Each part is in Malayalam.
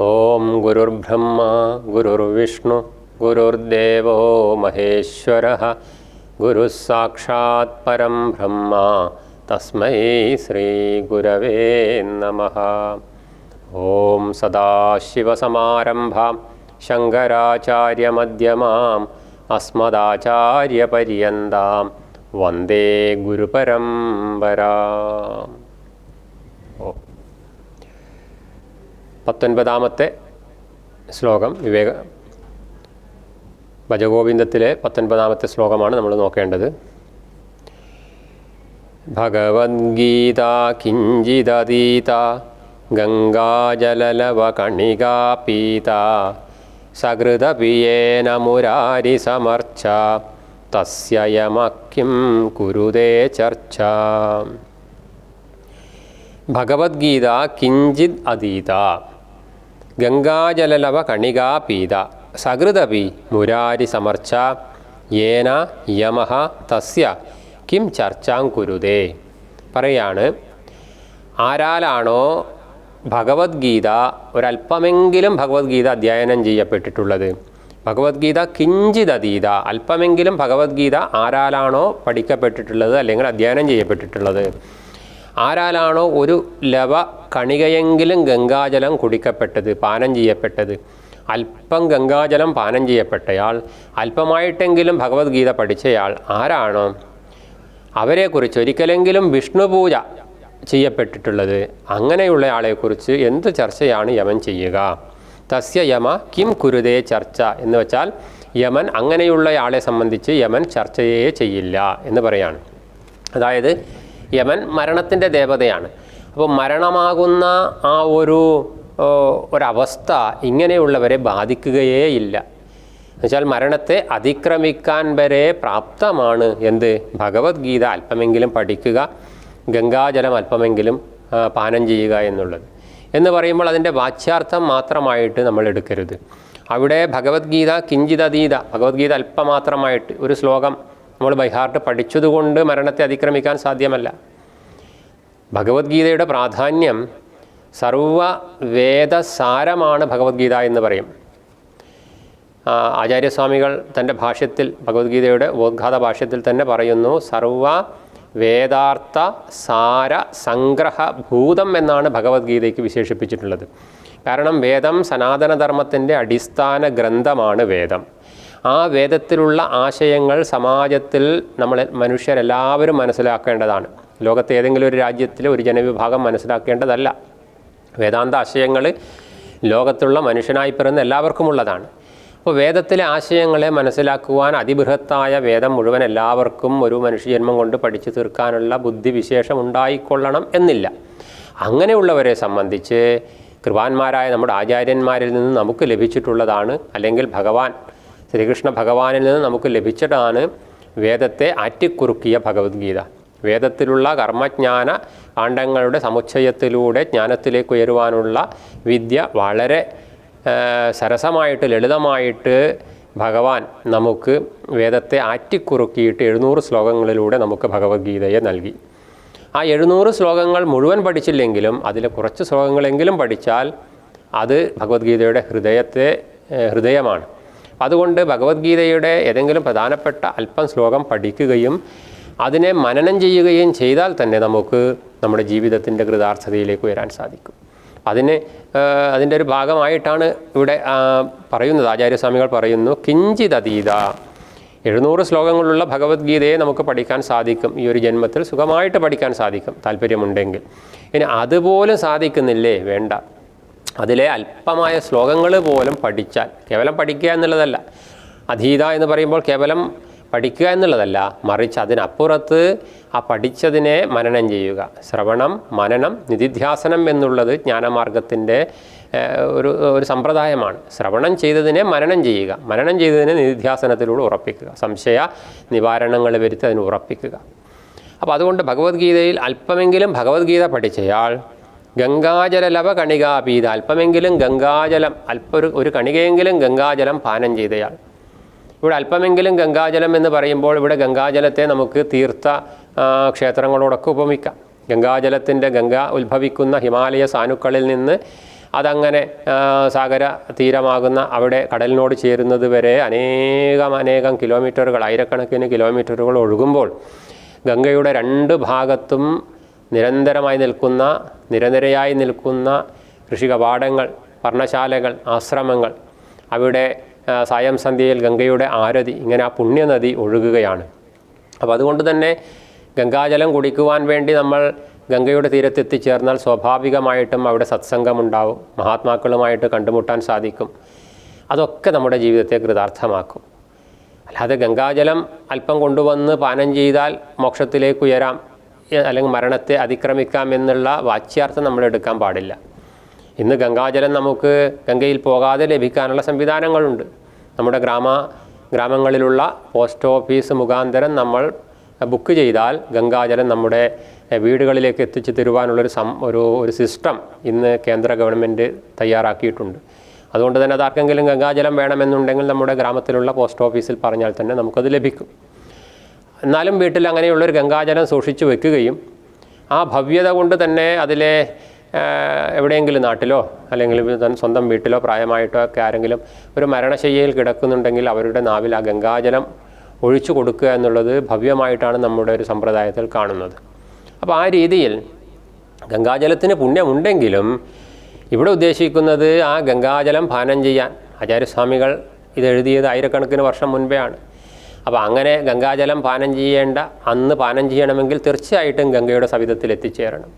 ॐ गुरुर्ब्रह्मा गुरुर्विष्णु गुरुर्देवो महेश्वरः गुरुस्साक्षात् परं ब्रह्मा तस्मै श्रीगुरवे नमः। ॐ सदाशिवसमारम्भां शङ्कराचार्यमध्यमाम् अस्मदाचार्यपर्यन्तां वन्दे गुरुपरम्परा। പത്തൊൻപതാമത്തെ ശ്ലോകം. വിവേക ഭജഗോവിന്ദത്തിലെ പത്തൊൻപതാമത്തെ ശ്ലോകമാണ് നമ്മൾ നോക്കേണ്ടത്. ഭഗവത്ഗീത കിഞ്ചിദീത ഗംഗാജലലവകണികാപീത സകൃതപിയേന മുരാരി സമർച്ച യമക്കിം കുരുതേ ചർച്ച. ഭഗവത്ഗീത കിഞ്ചിത് അതീത ഗംഗാജലലവ കണികാ പീത സകൃതപി മുരാരി സമർച്ച യേന യമഹ തസ്യ കിം ചർച്ചാം കുരുതേ. പറയാണ് ആരാലാണോ ഭഗവത്ഗീത ഒരല്പമെങ്കിലും ഭഗവത്ഗീത അധ്യയനം ചെയ്യപ്പെട്ടിട്ടുള്ളത്. ഭഗവത്ഗീത കിഞ്ചിതതീത അല്പമെങ്കിലും ഭഗവത്ഗീത ആരാലാണോ പഠിക്കപ്പെട്ടിട്ടുള്ളത് അല്ലെങ്കിൽ അധ്യയനം ചെയ്യപ്പെട്ടിട്ടുള്ളത്. ആരാലാണോ ഒരു ലവ കണികയെങ്കിലും ഗംഗാജലം കുടിക്കപ്പെട്ടത് പാനം ചെയ്യപ്പെട്ടത്. അല്പം ഗംഗാജലം പാനം ചെയ്യപ്പെട്ടയാൾ അല്പമായിട്ടെങ്കിലും ഭഗവത്ഗീത പഠിച്ചയാൾ ആരാണോ? അവരെക്കുറിച്ച് ഒരിക്കലെങ്കിലും വിഷ്ണു പൂജ ചെയ്യപ്പെട്ടിട്ടുള്ളത്. അങ്ങനെയുള്ള ആളെക്കുറിച്ച് എന്ത് ചർച്ചയാണ് യമൻ ചെയ്യുക? തസ്യ യമ കിം കുരുതേ ചർച്ച എന്ന് വെച്ചാൽ യമൻ അങ്ങനെയുള്ള ആളെ സംബന്ധിച്ച് യമൻ ചർച്ചയേ ചെയ്യില്ല എന്ന് പറയാണ്. അതായത് യമൻ മരണത്തിന്റെ ദേവതയാണ്. അപ്പോൾ മരണമാകുന്ന ആ ഒരു ഒരവസ്ഥ ഇങ്ങനെയുള്ളവരെ ബാധിക്കുകയേ ഇല്ല. എന്നുവെച്ചാൽ മരണത്തെ അതിക്രമിക്കാൻ വരെ പ്രാപ്തമാണ് എന്ത്? ഭഗവത്ഗീത അല്പമെങ്കിലും പഠിക്കുക ഗംഗാജലം അല്പമെങ്കിലും പാനം ചെയ്യുക എന്നുള്ളത്. എന്ന് പറയുമ്പോൾ അതിന്റെ വാച്യാർത്ഥം മാത്രമായിട്ട് നമ്മൾ എടുക്കരുത്. അവിടെ ഭഗവത്ഗീത കിഞ്ചിതതീത ഭഗവത്ഗീത അല്പമാത്രമായിട്ട് ഒരു ശ്ലോകം നമ്മൾ ബൈഹാർട്ട് പഠിച്ചതുകൊണ്ട് മരണത്തെ അതിക്രമിക്കാൻ സാധ്യമല്ല. ഭഗവത്ഗീതയുടെ പ്രാധാന്യം സർവ വേദസാരമാണ് ഭഗവത്ഗീത എന്ന് പറയും. ആചാര്യസ്വാമികൾ തന്റെ ഭാഷ്യത്തിൽ ഭഗവത്ഗീതയുടെ ഉദ്ഘാത ഭാഷ്യത്തിൽ തന്നെ പറയുന്നു സർവ വേദാർത്ഥ സാര സംഗ്രഹ ഭൂതം എന്നാണ് ഭഗവത്ഗീതയ്ക്ക് വിശേഷിപ്പിച്ചിട്ടുള്ളത്. കാരണം വേദം സനാതനധർമ്മത്തിന്റെ അടിസ്ഥാന ഗ്രന്ഥമാണ് വേദം. ആ വേദത്തിലുള്ള ആശയങ്ങൾ സമാജത്തിൽ നമ്മൾ മനുഷ്യരെല്ലാവരും മനസ്സിലാക്കേണ്ടതാണ്. ലോകത്തെ ഏതെങ്കിലും ഒരു രാജ്യത്തിലെ ഒരു ജനവിഭാഗം മനസ്സിലാക്കേണ്ടതല്ല. വേദാന്ത ആശയങ്ങൾ ലോകത്തുള്ള മനുഷ്യനായി പിറന്ന എല്ലാവർക്കുമുള്ളതാണ് അപ്പോൾ വേദത്തിലെ ആശയങ്ങളെ മനസ്സിലാക്കുവാൻ അതിബൃഹത്തായ വേദം മുഴുവൻ എല്ലാവർക്കും ഒരു മനുഷ്യജന്മം കൊണ്ട് പഠിച്ചു തീർക്കാനുള്ള ബുദ്ധിവിശേഷം ഉണ്ടായിക്കൊള്ളണം എന്നില്ല. അങ്ങനെയുള്ളവരെ സംബന്ധിച്ച് കൃപാന്മാരായ നമ്മുടെ ആചാര്യന്മാരിൽ നിന്ന് നമുക്ക് ലഭിച്ചിട്ടുള്ളതാണ്. അല്ലെങ്കിൽ ഭഗവാൻ ശ്രീകൃഷ്ണ ഭഗവാനിൽ നിന്ന് നമുക്ക് ലഭിച്ചതാണ് വേദത്തെ ആറ്റിക്കുറുക്കിയ ഭഗവത്ഗീത. വേദത്തിലുള്ള കർമ്മജ്ഞാന കാണ്ഡങ്ങളുടെ സമുച്ചയത്തിലൂടെ ജ്ഞാനത്തിലേക്ക് ഉയരുവാനുള്ള വിദ്യ വളരെ സരസമായിട്ട് ലളിതമായിട്ട് ഭഗവാൻ നമുക്ക് വേദത്തെ ആറ്റിക്കുറുക്കിയിട്ട് എഴുന്നൂറ് ശ്ലോകങ്ങളിലൂടെ നമുക്ക് ഭഗവത്ഗീതയെ നൽകി. ആ എഴുന്നൂറ് ശ്ലോകങ്ങൾ മുഴുവൻ പഠിച്ചില്ലെങ്കിലും അതിലെ കുറച്ച് ശ്ലോകങ്ങളെങ്കിലും പഠിച്ചാൽ അത് ഭഗവത്ഗീതയുടെ ഹൃദയത്തെ ഹൃദയമാണ്. അതുകൊണ്ട് ഭഗവത്ഗീതയുടെ ഏതെങ്കിലും പ്രധാനപ്പെട്ട അല്പം ശ്ലോകം പഠിക്കുകയും അതിനെ മനനം ചെയ്യുകയും ചെയ്താൽ തന്നെ നമുക്ക് നമ്മുടെ ജീവിതത്തിന്റെ കൃതാർത്ഥതയിലേക്ക് വരാൻ സാധിക്കും. അതിന് അതിന്റെ ഒരു ഭാഗമായിട്ടാണ് ഇവിടെ പറയുന്നത്. ആചാര്യസ്വാമികൾ പറയുന്നു കിഞ്ചിതതീത എഴുന്നൂറ് ശ്ലോകങ്ങളുള്ള ഭഗവത്ഗീതയെ നമുക്ക് പഠിക്കാൻ സാധിക്കും. ഈ ഒരു ജന്മത്തിൽ സുഖമായിട്ട് പഠിക്കാൻ സാധിക്കും. താല്പര്യമുണ്ടെങ്കിൽ. ഇനി അതുപോലും സാധിക്കുന്നില്ലേ? വേണ്ട. അതിലെ അല്പമായ ശ്ലോകങ്ങൾ പോലും പഠിച്ചാൽ കേവലം പഠിക്കുക എന്നുള്ളതല്ല. അധീത എന്ന് പറയുമ്പോൾ കേവലം പഠിക്കുക എന്നുള്ളതല്ല മറിച്ച് അതിനപ്പുറത്ത് ആ പഠിച്ചതിനെ മനനം ചെയ്യുക. ശ്രവണം മനനം നിധിധ്യാസനം എന്നുള്ളത് ജ്ഞാനമാർഗത്തിന്റെ ഒരു ഒരു സമ്പ്രദായമാണ്. ശ്രവണം ചെയ്തതിനെ മനനം ചെയ്യുക. മനനം ചെയ്തതിനെ നിധിധ്യാസനത്തിലൂടെ ഉറപ്പിക്കുക. സംശയ നിവാരണങ്ങൾ വരുത്തി അതിന് ഉറപ്പിക്കുക. അപ്പോൾ അതുകൊണ്ട് ഭഗവത്ഗീതയിൽ അല്പമെങ്കിലും ഭഗവത്ഗീത പഠിച്ചയാൾ ഗംഗാജല ലവ കണികാപീത അല്പമെങ്കിലും ഗംഗാജലം അല്പ ഒരു ഒരു കണികയെങ്കിലും ഗംഗാജലം പാനം ചെയ്തയാൾ. ഇവിടെ അല്പമെങ്കിലും ഗംഗാജലം എന്ന് പറയുമ്പോൾ ഇവിടെ ഗംഗാജലത്തെ നമുക്ക് തീർത്ഥ ക്ഷേത്രങ്ങളോടൊക്കെ ഉപമിക്കാം. ഗംഗാജലത്തിന്റെ ഗംഗ ഉത്ഭവിക്കുന്ന ഹിമാലയ സാനുക്കളിൽ നിന്ന് അതങ്ങനെ സാഗര തീരമാകുന്ന അവിടെ കടലിനോട് ചേരുന്നത് വരെ അനേകം അനേകം കിലോമീറ്ററുകൾ ആയിരക്കണക്കിന് കിലോമീറ്ററുകൾ ഒഴുകുമ്പോൾ ഗംഗയുടെ രണ്ട് ഭാഗത്തും നിരന്തരമായി നിൽക്കുന്ന നിരനിരയായി നിൽക്കുന്ന കൃഷികപാഠങ്ങൾ പർണശാലകൾ ആശ്രമങ്ങൾ അവിടെ സായം സന്ധ്യയിൽ ഗംഗയുടെ ആരതി ഇങ്ങനെ ആ പുണ്യനദി ഒഴുകുകയാണ്. അപ്പോൾ അതുകൊണ്ട് തന്നെ ഗംഗാജലം കുടിക്കുവാൻ വേണ്ടി നമ്മൾ ഗംഗയുടെ തീരത്ത് എത്തിച്ചേർന്നാൽ സ്വാഭാവികമായിട്ടും അവിടെ സത്സംഗമുണ്ടാവും മഹാത്മാക്കളുമായിട്ട് കണ്ടുമുട്ടാൻ സാധിക്കും. അതൊക്കെ നമ്മുടെ ജീവിതത്തെ കൃതാർത്ഥമാക്കും. അല്ലാതെ ഗംഗാജലം അല്പം കൊണ്ടുവന്ന് പാനം ചെയ്താൽ മോക്ഷത്തിലേക്ക് ഉയരാം അല്ലെങ്കിൽ മരണത്തെ അതിക്രമിക്കാം എന്നുള്ള വാച്യാർത്ഥം നമ്മൾ എടുക്കാൻ പാടില്ല. ഇന്ന് ഗംഗാജലം നമുക്ക് ഗംഗയിൽ പോകാതെ ലഭിക്കാനുള്ള സംവിധാനങ്ങളുണ്ട്. നമ്മുടെ ഗ്രാമ ഗ്രാമങ്ങളിലുള്ള പോസ്റ്റ് ഓഫീസ് മുഖാന്തരം നമ്മൾ ബുക്ക് ചെയ്താൽ ഗംഗാജലം നമ്മുടെ വീടുകളിലേക്ക് എത്തിച്ചു തരുവാനുള്ളൊരു സം ഒരു ഒരു സിസ്റ്റം ഇന്ന് കേന്ദ്ര ഗവൺമെന്റ് തയ്യാറാക്കിയിട്ടുണ്ട്. അതുകൊണ്ട് തന്നെ അതാർക്കെങ്കിലും ഗംഗാജലം വേണമെന്നുണ്ടെങ്കിൽ നമ്മുടെ ഗ്രാമത്തിലുള്ള പോസ്റ്റ് ഓഫീസിൽ പറഞ്ഞാൽ തന്നെ നമുക്കത് ലഭിക്കും. എന്നാലും വീട്ടിൽ അങ്ങനെയുള്ളൊരു ഗംഗാജലം സൂക്ഷിച്ചു വെക്കുകയും ആ ഭവ്യത കൊണ്ട് തന്നെ അതിലെ എവിടെയെങ്കിലും നാട്ടിലോ അല്ലെങ്കിൽ സ്വന്തം വീട്ടിലോ പ്രായമായിട്ടോ ഒക്കെ ആരെങ്കിലും ഒരു മരണശയ്യയിൽ കിടക്കുന്നുണ്ടെങ്കിൽ അവരുടെ നാവിൽ ആ ഗംഗാജലം ഒഴിച്ചു കൊടുക്കുക എന്നുള്ളത് ഭവ്യമായിട്ടാണ് നമ്മുടെ ഒരു സമ്പ്രദായത്തിൽ കാണുന്നത്. അപ്പോൾ ആ രീതിയിൽ ഗംഗാജലത്തിന് പുണ്യമുണ്ടെങ്കിലും ഇവിടെ ഉദ്ദേശിക്കുന്നത് ആ ഗംഗാജലം പാനം ചെയ്യാൻ ആചാര്യസ്വാമികൾ ഇത് എഴുതിയത് ആയിരക്കണക്കിന് വർഷം മുൻപേ ആണ് അപ്പോൾ അങ്ങനെ ഗംഗാജലം പാനം ചെയ്യേണ്ട അന്ന് പാനം ചെയ്യണമെങ്കിൽ തീർച്ചയായിട്ടും ഗംഗയുടെ സവിധത്തിൽ എത്തിച്ചേരണം.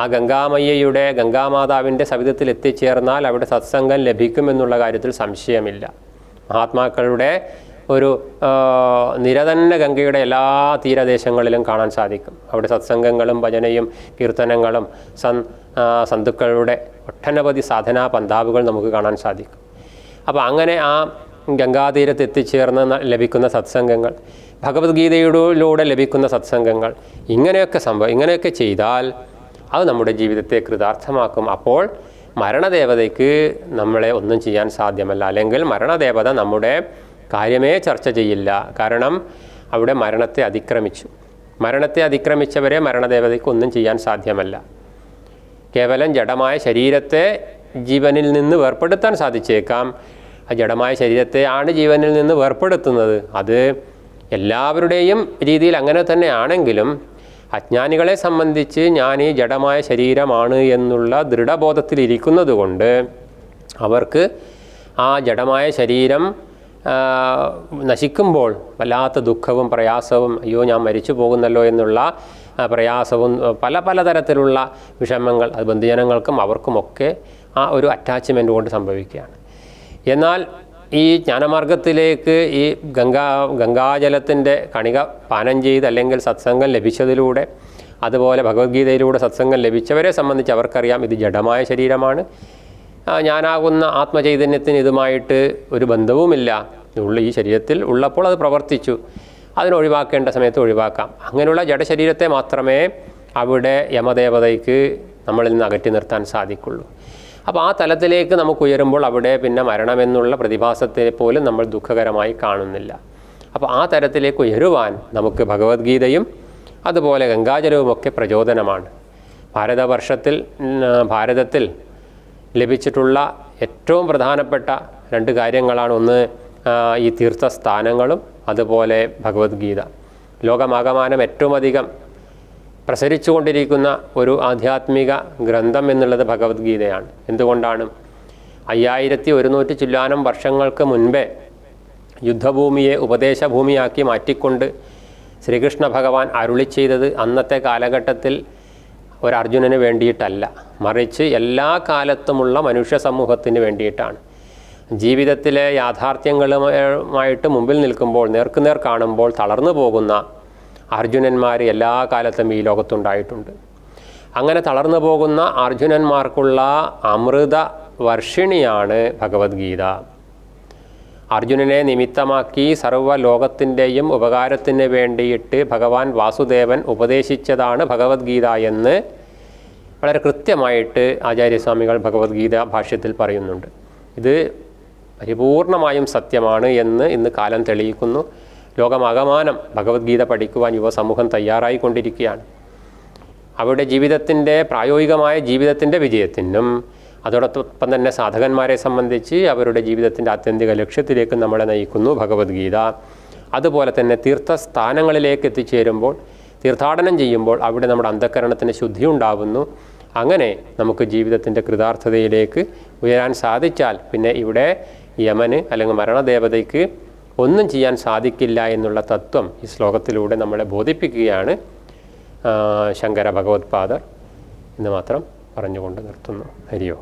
ആ ഗംഗാമയ്യയുടെ ഗംഗാമാതാവിന്റെ സവിധത്തിൽ എത്തിച്ചേർന്നാൽ അവിടെ സത്സംഗം ലഭിക്കുമെന്നുള്ള കാര്യത്തിൽ സംശയമില്ല. മഹാത്മാക്കളുടെ ഒരു നിരതന്നെ നിര തന്നെ ഗംഗയുടെ എല്ലാ തീരദേശങ്ങളിലും കാണാൻ സാധിക്കും. അവിടെ സത്സംഗങ്ങളും ഭജനയും കീർത്തനങ്ങളും സൻ സന്തുക്കളുടെ ഒട്ടനവധി സാധനാ പന്താവുകൾ നമുക്ക് കാണാൻ സാധിക്കും. അപ്പോൾ അങ്ങനെ ആ ഗംഗാതീരത്ത് എത്തിച്ചേർന്ന് ലഭിക്കുന്ന സത്സംഗങ്ങൾ. ഭഗവത്ഗീതയിലൂടെ ലഭിക്കുന്ന സത്സംഗങ്ങൾ. ഇങ്ങനെയൊക്കെ സംഭവം ഇങ്ങനെയൊക്കെ ചെയ്താൽ അത് നമ്മുടെ ജീവിതത്തെ കൃതാർത്ഥമാക്കും. അപ്പോൾ മരണദേവതയ്ക്ക് നമ്മളെ ഒന്നും ചെയ്യാൻ സാധ്യമല്ല. അല്ലെങ്കിൽ മരണദേവത നമ്മുടെ കാര്യമേ ചർച്ച ചെയ്യില്ല. കാരണം അവിടെ മരണത്തെ അതിക്രമിച്ചു. മരണത്തെ അതിക്രമിച്ചവരെ മരണദേവതയ്ക്ക് ഒന്നും ചെയ്യാൻ സാധ്യമല്ല. കേവലം ജഡമായ ശരീരത്തെ ജീവനിൽ നിന്ന് വേർപ്പെടുത്താൻ സാധിച്ചേക്കാം. ആ ജഡമായ ശരീരത്തെ ആണ് ജീവനിൽ നിന്ന് വേർപ്പെടുത്തുന്നത്. അത് എല്ലാവരുടെയും രീതിയിൽ അങ്ങനെ തന്നെ ആണെങ്കിലും അജ്ഞാനികളെ സംബന്ധിച്ച് ഞാൻ ഈ ജഡമായ ശരീരമാണ് എന്നുള്ള ദൃഢബോധത്തിലിരിക്കുന്നത് കൊണ്ട് അവർക്ക് ആ ജഡമായ ശരീരം നശിക്കുമ്പോൾ വല്ലാത്ത ദുഃഖവും പ്രയാസവും അയ്യോ ഞാൻ മരിച്ചു പോകുന്നല്ലോ എന്നുള്ള പ്രയാസവും പല പല തരത്തിലുള്ള വിഷമങ്ങൾ അത് ബന്ധുജനങ്ങൾക്കും അവർക്കുമൊക്കെ ആ ഒരു അറ്റാച്ച്മെന്റ് കൊണ്ട് സംഭവിക്കുകയാണ്. എന്നാൽ ഈ ജ്ഞാനമാർഗത്തിലേക്ക് ഈ ഗംഗാ ഗംഗാജലത്തിന്റെ കണിക പാനം ചെയ്ത് അല്ലെങ്കിൽ സത്സംഗം ലഭിച്ചതിലൂടെ അതുപോലെ ഭഗവത്ഗീതയിലൂടെ സത്സംഗം ലഭിച്ചവരെ സംബന്ധിച്ച് അവർക്കറിയാം ഇത് ജഡമായ ശരീരമാണ്. ഞാനാകുന്ന ആത്മചൈതന്യത്തിന് ഇതുമായിട്ട് ഒരു ബന്ധവുമില്ല. ഉള്ള ഈ ശരീരത്തിൽ ഉള്ളപ്പോൾ അത് പ്രവർത്തിച്ചു. അതിനൊഴിവാക്കേണ്ട സമയത്ത് ഒഴിവാക്കാം. അങ്ങനെയുള്ള ജഡശരീരത്തെ മാത്രമേ അവിടെ യമദേവതയ്ക്ക് നമ്മളിൽ നിന്ന് അകറ്റി നിർത്താൻ സാധിക്കുള്ളൂ. അപ്പോൾ ആ തലത്തിലേക്ക് നമുക്ക് ഉയരുമ്പോൾ അവിടെ പിന്നെ മരണമെന്നുള്ള പ്രതിഭാസത്തെ പോലും നമ്മൾ ദുഃഖകരമായി കാണുന്നില്ല. അപ്പോൾ ആ തരത്തിലേക്ക് ഉയരുവാൻ നമുക്ക് ഭഗവത്ഗീതയും അതുപോലെ ഗംഗാജലവും ഒക്കെ പ്രചോദനമാണ്. ഭാരതവർഷത്തിൽ ഭാരതത്തിൽ ലഭിച്ചിട്ടുള്ള ഏറ്റവും പ്രധാനപ്പെട്ട രണ്ട് കാര്യങ്ങളാണ്. ഒന്ന് ഈ തീർത്ഥസ്ഥാനങ്ങളും അതുപോലെ ഭഗവത്ഗീത. ലോകമാകമാനം ഏറ്റവും അധികം പ്രസരിച്ചുകൊണ്ടിരിക്കുന്ന ഒരു ആധ്യാത്മിക ഗ്രന്ഥം എന്നുള്ളത് ഭഗവത്ഗീതയാണ്. എന്തുകൊണ്ടാണ്? അയ്യായിരത്തി ഒരുന്നൂറ്റി ചില്ലാനം വർഷങ്ങൾക്ക് മുൻപേ യുദ്ധഭൂമിയെ ഉപദേശഭൂമിയാക്കി മാറ്റിക്കൊണ്ട് ശ്രീകൃഷ്ണ ഭഗവാൻ അരുളി ചെയ്തത് അന്നത്തെ കാലഘട്ടത്തിൽ ഒരർജുനന് വേണ്ടിയിട്ടല്ല. മറിച്ച് എല്ലാ കാലത്തുമുള്ള മനുഷ്യ സമൂഹത്തിന് വേണ്ടിയിട്ടാണ്. ജീവിതത്തിലെ യാഥാർത്ഥ്യങ്ങളുമായിട്ട് മുമ്പിൽ നിൽക്കുമ്പോൾ നേർക്കുനേർ കാണുമ്പോൾ തളർന്നു പോകുന്ന അർജുനന്മാർ എല്ലാ കാലത്തും ഈ ലോകത്തുണ്ടായിട്ടുണ്ട്. അങ്ങനെ തളർന്നു പോകുന്ന അർജുനന്മാർക്കുള്ള അമൃത വർഷിണിയാണ് ഭഗവത്ഗീത. അർജുനനെ നിമിത്തമാക്കി സർവ ലോകത്തിന്റെയും ഉപകാരത്തിന് വേണ്ടിയിട്ട് ഭഗവാൻ വാസുദേവൻ ഉപദേശിച്ചതാണ് ഭഗവത്ഗീത എന്ന് വളരെ കൃത്യമായിട്ട് ആചാര്യസ്വാമികൾ ഭഗവത്ഗീത ഭാഷ്യത്തിൽ പറയുന്നുണ്ട്. ഇത് പരിപൂർണമായും സത്യമാണ് എന്ന് ഇന്ന് കാലം തെളിയിക്കുന്നു. ലോകമാകമാനം ഭഗവത്ഗീത പഠിക്കുവാൻ യുവസമൂഹം തയ്യാറായിക്കൊണ്ടിരിക്കുകയാണ്. അവരുടെ ജീവിതത്തിന്റെ പ്രായോഗികമായ ജീവിതത്തിന്റെ വിജയത്തിനും അതോടൊപ്പം തന്നെ സാധകന്മാരെ സംബന്ധിച്ച് അവരുടെ ജീവിതത്തിന്റെ ആത്യന്തിക ലക്ഷ്യത്തിലേക്ക് നമ്മളെ നയിക്കുന്നു ഭഗവത്ഗീത. അതുപോലെ തന്നെ തീർത്ഥസ്ഥാനങ്ങളിലേക്ക് എത്തിച്ചേരുമ്പോൾ തീർത്ഥാടനം ചെയ്യുമ്പോൾ അവിടെ നമ്മുടെ അന്ധകരണത്തിന് ശുദ്ധി ഉണ്ടാവുന്നു അങ്ങനെ നമുക്ക് ജീവിതത്തിന്റെ കൃതാർത്ഥതയിലേക്ക് ഉയരാൻ സാധിച്ചാൽ പിന്നെ ഇവിടെ യമന് അല്ലെങ്കിൽ മരണദേവതയ്ക്ക് ഒന്നും ചെയ്യാൻ സാധിക്കില്ല എന്നുള്ള തത്വം ഈ ശ്ലോകത്തിലൂടെ നമ്മളെ ബോധിപ്പിക്കുകയാണ്. ശങ്കര ഭഗവത്പാദർ എന്ന് മാത്രം പറഞ്ഞുകൊണ്ട് നിർത്തുന്നു. ഹരിയോ.